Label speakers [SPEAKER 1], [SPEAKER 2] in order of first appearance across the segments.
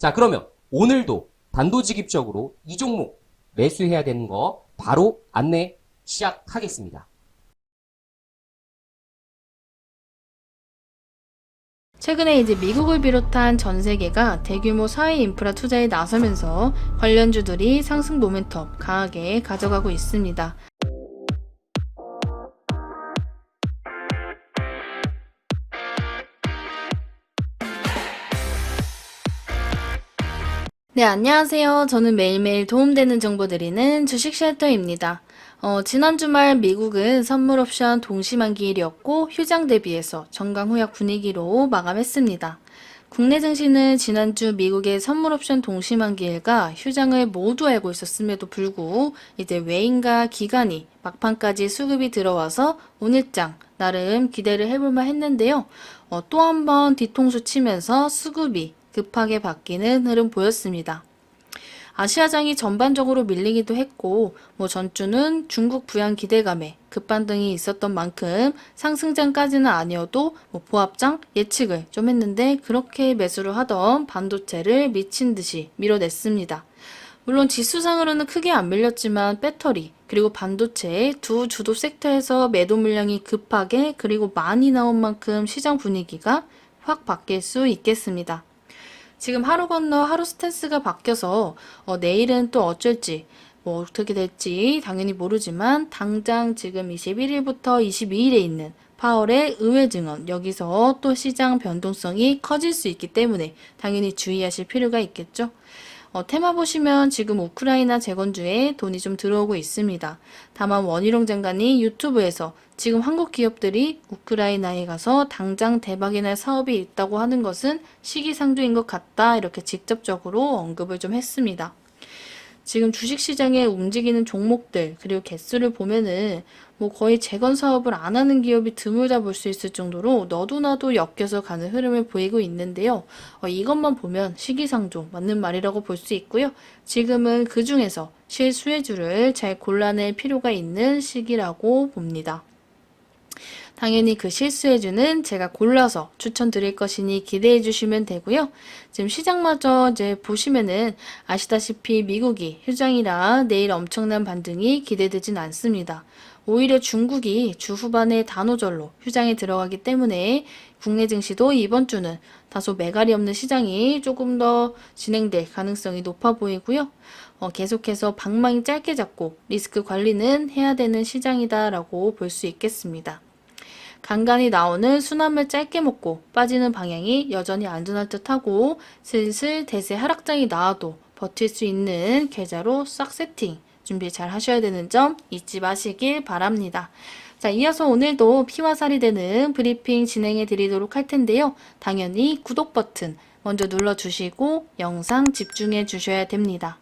[SPEAKER 1] 자 그러면 오늘도 단도직입적으로 이 종목 매수해야 되는 거 바로 안내 시작하겠습니다.
[SPEAKER 2] 최근에 이제 미국을 비롯한 전 세계가 대규모 사회 인프라 투자에 나서면서 관련주들이 상승 모멘텀 강하게 가져가고 있습니다. 네, 안녕하세요. 저는 매일매일 도움되는 정보 드리는 주식 쉘터입니다. 어, 지난 주말 미국은 선물 옵션 동시만기일이었고 휴장 대비해서 정강후약 분위기로 마감했습니다. 국내 증시는 지난주 미국의 선물 옵션 동시만기일과 휴장을 모두 알고 있었음에도 불구 이제 외인과 기관이 막판까지 수급이 들어와서 오늘장 나름 기대를 해볼만 했는데요. 어, 또 한 번 뒤통수 치면서 수급이 급하게 바뀌는 흐름 보였습니다. 아시아장이 전반적으로 밀리기도 했고, 뭐 전주는 중국 부양 기대감에 급반등이 있었던 만큼 상승장까지는 아니어도 뭐 보합장 예측을 좀 했는데 그렇게 매수를 하던 반도체를 미친 듯이 밀어냈습니다. 물론 지수상으로는 크게 안 밀렸지만 배터리 그리고 반도체 두 주도 섹터에서 매도 물량이 급하게 그리고 많이 나온 만큼 시장 분위기가 확 바뀔 수 있겠습니다. 지금 하루 건너 하루 스탠스가 바뀌어서 어, 내일은 또 어쩔지 뭐 어떻게 될지 당연히 모르지만 당장 지금 21일부터 22일에 있는 파월의 의회 증언 여기서 또 시장 변동성이 커질 수 있기 때문에 당연히 주의하실 필요가 있겠죠. 어, 테마 보시면 지금 우크라이나 재건주에 돈이 좀 들어오고 있습니다. 다만 원희룡 장관이 유튜브에서 지금 한국 기업들이 우크라이나에 가서 당장 대박이 날 사업이 있다고 하는 것은 시기상조인 것 같다 이렇게 직접적으로 언급을 좀 했습니다. 지금 주식시장에 움직이는 종목들 그리고 개수를 보면은 뭐 거의 재건 사업을 안 하는 기업이 드물다 볼 수 있을 정도로 너도나도 엮여서 가는 흐름을 보이고 있는데요. 어, 이것만 보면 시기상조 맞는 말이라고 볼 수 있고요. 지금은 그 중에서 실수혜주를 잘 골라낼 필요가 있는 시기라고 봅니다. 당연히 그 실수해주는 제가 골라서 추천드릴 것이니 기대해 주시면 되고요. 지금 시장마저 이제 보시면은 아시다시피 미국이 휴장이라 내일 엄청난 반등이 기대되진 않습니다. 오히려 중국이 주 후반에 단오절로 휴장에 들어가기 때문에 국내 증시도 이번 주는 다소 매갈이 없는 시장이 조금 더 진행될 가능성이 높아 보이고요. 어, 계속해서 방망이 짧게 잡고 리스크 관리는 해야 되는 시장이다라고 볼 수 있겠습니다. 간간히 나오는 순환물 짧게 먹고 빠지는 방향이 여전히 안전할 듯하고 슬슬 대세 하락장이 나와도 버틸 수 있는 계좌로 싹 세팅 준비 잘 하셔야 되는 점 잊지 마시길 바랍니다. 자, 이어서 오늘도 피와 살이 되는 브리핑 진행해 드리도록 할 텐데요. 당연히 구독 버튼 먼저 눌러주시고 영상 집중해 주셔야 됩니다.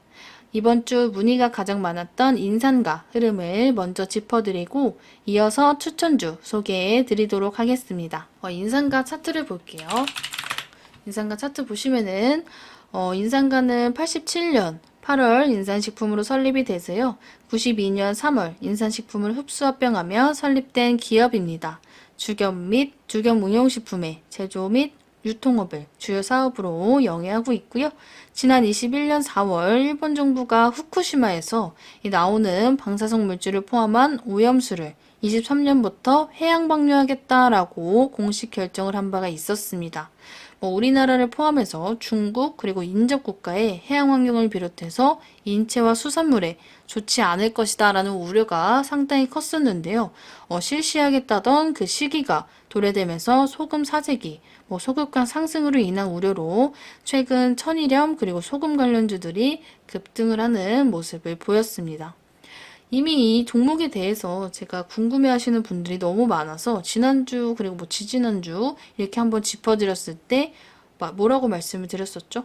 [SPEAKER 2] 이번 주 문의가 가장 많았던 인산가 흐름을 먼저 짚어드리고 이어서 추천주 소개해 드리도록 하겠습니다. 어, 인산가 차트를 볼게요. 인산가 차트 보시면은 어, 인산가는 87년 8월 인산식품으로 설립이 돼서요. 92년 3월 인산식품을 흡수합병하며 설립된 기업입니다. 주겸 및 주겸 응용식품의 제조 및 유통업을 주요 사업으로 영위하고 있고요. 지난 21년 4월 일본 정부가 후쿠시마에서 이 나오는 방사성 물질을 포함한 오염수를 23년부터 해양 방류하겠다라고 공식 결정을 한 바가 있었습니다. 뭐 우리나라를 포함해서 중국 그리고 인접 국가의 해양 환경을 비롯해서 인체와 수산물에 좋지 않을 것이다 라는 우려가 상당히 컸었는데요. 어, 실시하겠다던 그 시기가 도래되면서 소금 사재기, 뭐 소금가 상승으로 인한 우려로 최근 천일염 그리고 소금 관련주들이 급등을 하는 모습을 보였습니다. 이미 이 종목에 대해서 제가 궁금해 하시는 분들이 너무 많아서 지난주 그리고 뭐 지지난주 이렇게 한번 짚어드렸을 때 마- 뭐라고 말씀을 드렸었죠?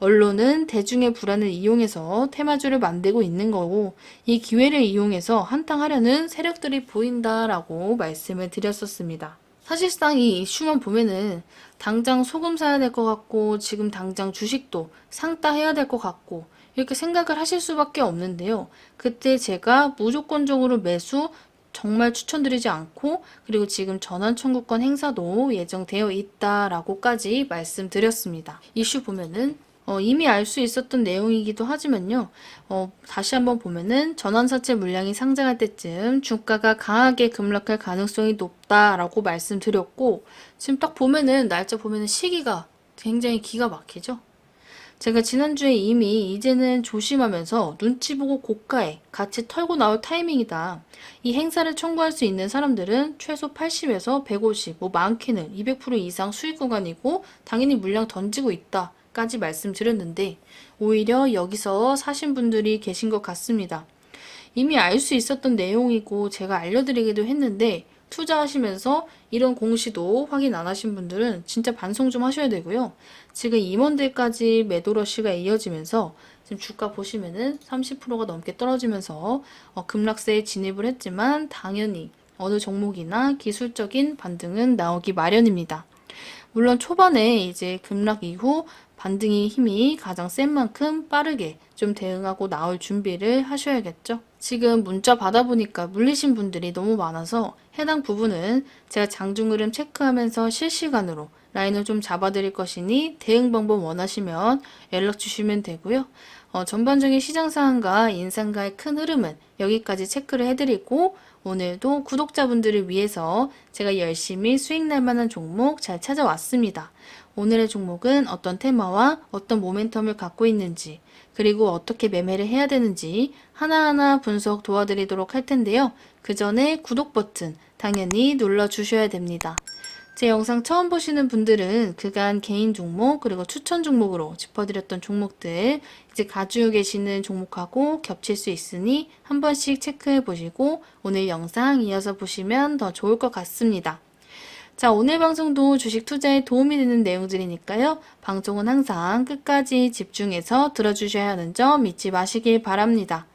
[SPEAKER 2] 언론은 대중의 불안을 이용해서 테마주를 만들고 있는 거고 이 기회를 이용해서 한탕하려는 세력들이 보인다라고 말씀을 드렸었습니다. 사실상 이 이슈만 보면은 당장 소금 사야 될 것 같고 지금 당장 주식도 상따 해야 될 것 같고 이렇게 생각을 하실 수밖에 없는데요. 그때 제가 무조건적으로 매수 정말 추천드리지 않고 그리고 지금 전환 청구권 행사도 예정되어 있다라고까지 말씀드렸습니다. 이슈 보면은 어, 이미 알 수 있었던 내용이기도 하지만요. 어, 다시 한번 보면은 전환사채 물량이 상장할 때쯤 주가가 강하게 급락할 가능성이 높다라고 말씀드렸고 지금 딱 보면은 날짜 보면은 시기가 굉장히 기가 막히죠. 제가 지난주에 이미 이제는 조심하면서 눈치 보고 고가에 같이 털고 나올 타이밍이다. 이 행사를 청구할 수 있는 사람들은 최소 80에서 150, 뭐 많게는 200% 이상 수익 구간이고 당연히 물량 던지고 있다. 까지 말씀드렸는데 오히려 여기서 사신 분들이 계신 것 같습니다. 이미 알 수 있었던 내용이고 제가 알려드리기도 했는데 투자하시면서 이런 공시도 확인 안 하신 분들은 진짜 반성 좀 하셔야 되고요. 지금 임원들까지 매도 러시가 이어지면서 지금 주가 보시면은 30%가 넘게 떨어지면서 어, 급락세에 진입을 했지만 당연히 어느 종목이나 기술적인 반등은 나오기 마련입니다. 물론 초반에 이제 급락 이후 반등의 힘이 가장 센 만큼 빠르게 좀 대응하고 나올 준비를 하셔야겠죠. 지금 문자 받아보니까 물리신 분들이 너무 많아서 해당 부분은 제가 장중 흐름 체크하면서 실시간으로 라인을 좀 잡아드릴 것이니 대응 방법 원하시면 연락 주시면 되고요. 어, 전반적인 시장 상황과 인상가의 큰 흐름은 여기까지 체크를 해드리고 오늘도 구독자분들을 위해서 제가 열심히 수익 날 만한 종목 잘 찾아왔습니다. 오늘의 종목은 어떤 테마와 어떤 모멘텀을 갖고 있는지 그리고 어떻게 매매를 해야 되는지 하나하나 분석 도와드리도록 할 텐데요. 그 전에 구독 버튼 당연히 눌러주셔야 됩니다. 제 영상 처음 보시는 분들은 그간 개인 종목 그리고 추천 종목으로 짚어드렸던 종목들 이제 가지고 계시는 종목하고 겹칠 수 있으니 한 번씩 체크해 보시고 오늘 영상 이어서 보시면 더 좋을 것 같습니다. 자, 오늘 방송도 주식 투자에 도움이 되는 내용들이니까요. 방송은 항상 끝까지 집중해서 들어주셔야 하는 점 잊지 마시길 바랍니다.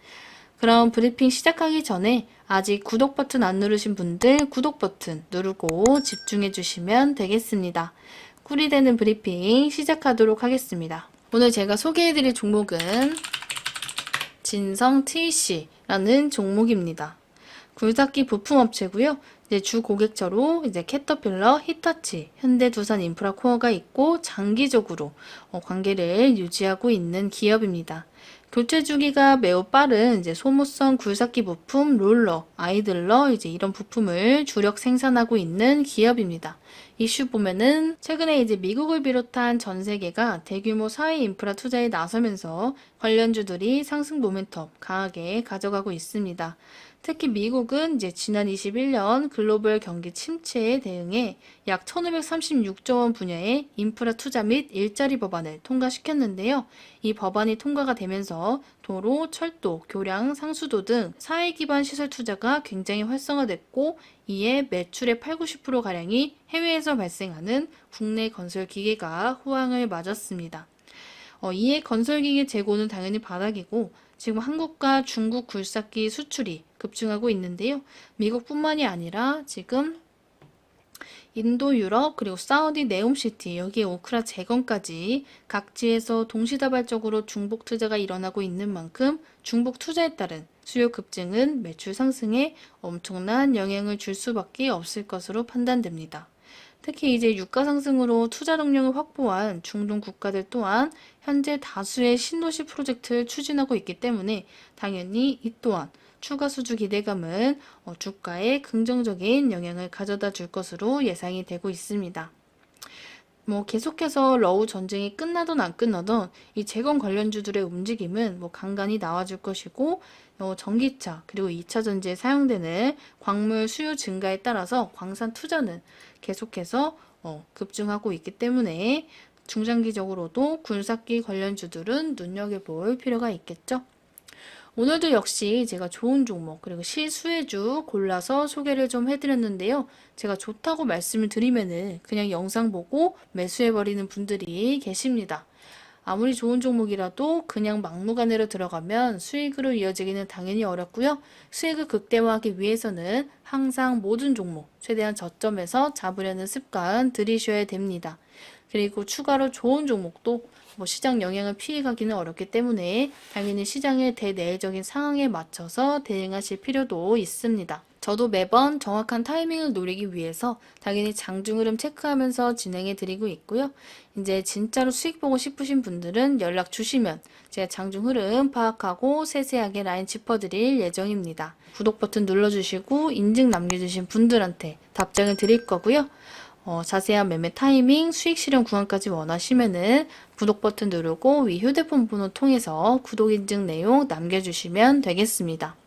[SPEAKER 2] 그럼 브리핑 시작하기 전에 아직 구독 버튼 안 누르신 분들 구독 버튼 누르고 집중해 주시면 되겠습니다. 꿀이 되는 브리핑 시작하도록 하겠습니다. 오늘 제가 소개해 드릴 종목은 진성 TC라는 종목입니다. 굴삭기 부품업체고요. 이제 주 고객처로 이제 캐터필러, 히타치, 현대두산 인프라코어가 있고 장기적으로 어, 관계를 유지하고 있는 기업입니다. 교체 주기가 매우 빠른 이제 소모성 굴삭기 부품, 롤러, 아이들러 이제 이런 부품을 주력 생산하고 있는 기업입니다. 이슈 보면은 최근에 이제 미국을 비롯한 전 세계가 대규모 사회 인프라 투자에 나서면서 관련주들이 상승 모멘텀 강하게 가져가고 있습니다. 특히 미국은 이제 지난 21년 글로벌 경기 침체에 대응해 약 1536조 원 분야의 인프라 투자 및 일자리 법안을 통과시켰는데요. 이 법안이 통과가 되면서 도로, 철도, 교량, 상수도 등 사회 기반 시설 투자가 굉장히 활성화됐고 이에 매출의 8, 90%가량이 해외에서 발생하는 국내 건설 기계가 호황을 맞았습니다. 어, 이에 건설 기계 재고는 당연히 바닥이고 지금 한국과 중국 굴삭기 수출이 급증하고 있는데요. 미국뿐만이 아니라 지금 인도, 유럽, 그리고 사우디 네옴시티, 여기에 오크라 재건까지 각지에서 동시다발적으로 중복 투자가 일어나고 있는 만큼 중복 투자에 따른 수요 급증은 매출 상승에 엄청난 영향을 줄 수밖에 없을 것으로 판단됩니다. 특히 이제 유가 상승으로 투자 동력을 확보한 중동 국가들 또한 현재 다수의 신도시 프로젝트를 추진하고 있기 때문에 당연히 이 또한 추가 수주 기대감은 어, 주가에 긍정적인 영향을 가져다 줄 것으로 예상이 되고 있습니다. 뭐 계속해서 러우 전쟁이 끝나든 안 끝나든 이 재건 관련주들의 움직임은 뭐 간간히 나와줄 것이고 어, 전기차 그리고 2차 전지에 사용되는 광물 수요 증가에 따라서 광산 투자는 계속해서 어, 급증하고 있기 때문에 중장기적으로도 굴삭기 관련주들은 눈여겨볼 필요가 있겠죠. 오늘도 역시 제가 좋은 종목 그리고 실수혜주 골라서 소개를 좀 해드렸는데요. 제가 좋다고 말씀을 드리면은 그냥 영상 보고 매수해버리는 분들이 계십니다. 아무리 좋은 종목이라도 그냥 막무가내로 들어가면 수익으로 이어지기는 당연히 어렵고요. 수익을 극대화하기 위해서는 항상 모든 종목 최대한 저점에서 잡으려는 습관 들이셔야 됩니다. 그리고 추가로 좋은 종목도 뭐 시장 영향을 피해가기는 어렵기 때문에 당연히 시장의 대내적인 상황에 맞춰서 대응하실 필요도 있습니다. 저도 매번 정확한 타이밍을 노리기 위해서 당연히 장중 흐름 체크하면서 진행해 드리고 있고요. 이제 진짜로 수익 보고 싶으신 분들은 연락 주시면 제가 장중 흐름 파악하고 세세하게 라인 짚어드릴 예정입니다. 구독 버튼 눌러주시고 인증 남겨주신 분들한테 답장을 드릴 거고요. 어, 자세한 매매 타이밍, 수익 실현 구간까지 원하시면은 구독 버튼 누르고 위 휴대폰 번호 통해서 구독 인증 내용 남겨주시면 되겠습니다.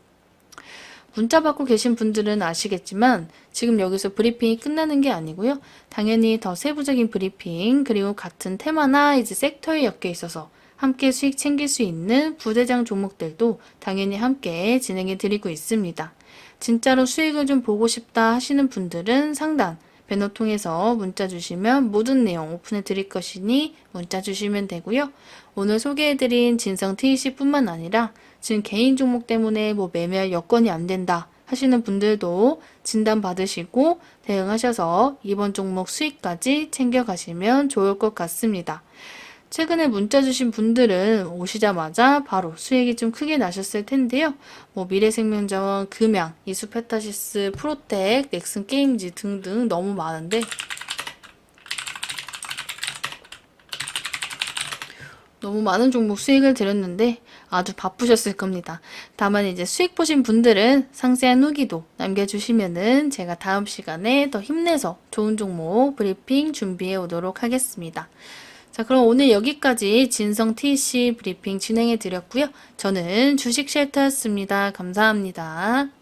[SPEAKER 2] 문자 받고 계신 분들은 아시겠지만 지금 여기서 브리핑이 끝나는 게 아니고요. 당연히 더 세부적인 브리핑 그리고 같은 테마나 이제 섹터에 엮여 있어서 함께 수익 챙길 수 있는 부대장 종목들도 당연히 함께 진행해 드리고 있습니다. 진짜로 수익을 좀 보고 싶다 하시는 분들은 상단 배너 통해서 문자 주시면 모든 내용 오픈해 드릴 것이니 문자 주시면 되고요. 오늘 소개해 드린 진성 TEC뿐만 아니라 지금 개인 종목 때문에 뭐 매매할 여건이 안 된다 하시는 분들도 진단 받으시고 대응하셔서 이번 종목 수익까지 챙겨 가시면 좋을 것 같습니다. 최근에 문자 주신 분들은 오시자마자 바로 수익이 좀 크게 나셨을 텐데요. 뭐 미래생명자원, 금양, 이수페타시스, 프로텍, 넥슨 게임즈 등등 너무 많은데 너무 많은 종목 수익을 드렸는데 아주 바쁘셨을 겁니다. 다만 이제 수익 보신 분들은 상세한 후기도 남겨주시면은 제가 다음 시간에 더 힘내서 좋은 종목 브리핑 준비해 오도록 하겠습니다. 자, 그럼 오늘 여기까지 진성 TC 브리핑 진행해 드렸고요. 저는 주식 쉘터였습니다. 감사합니다.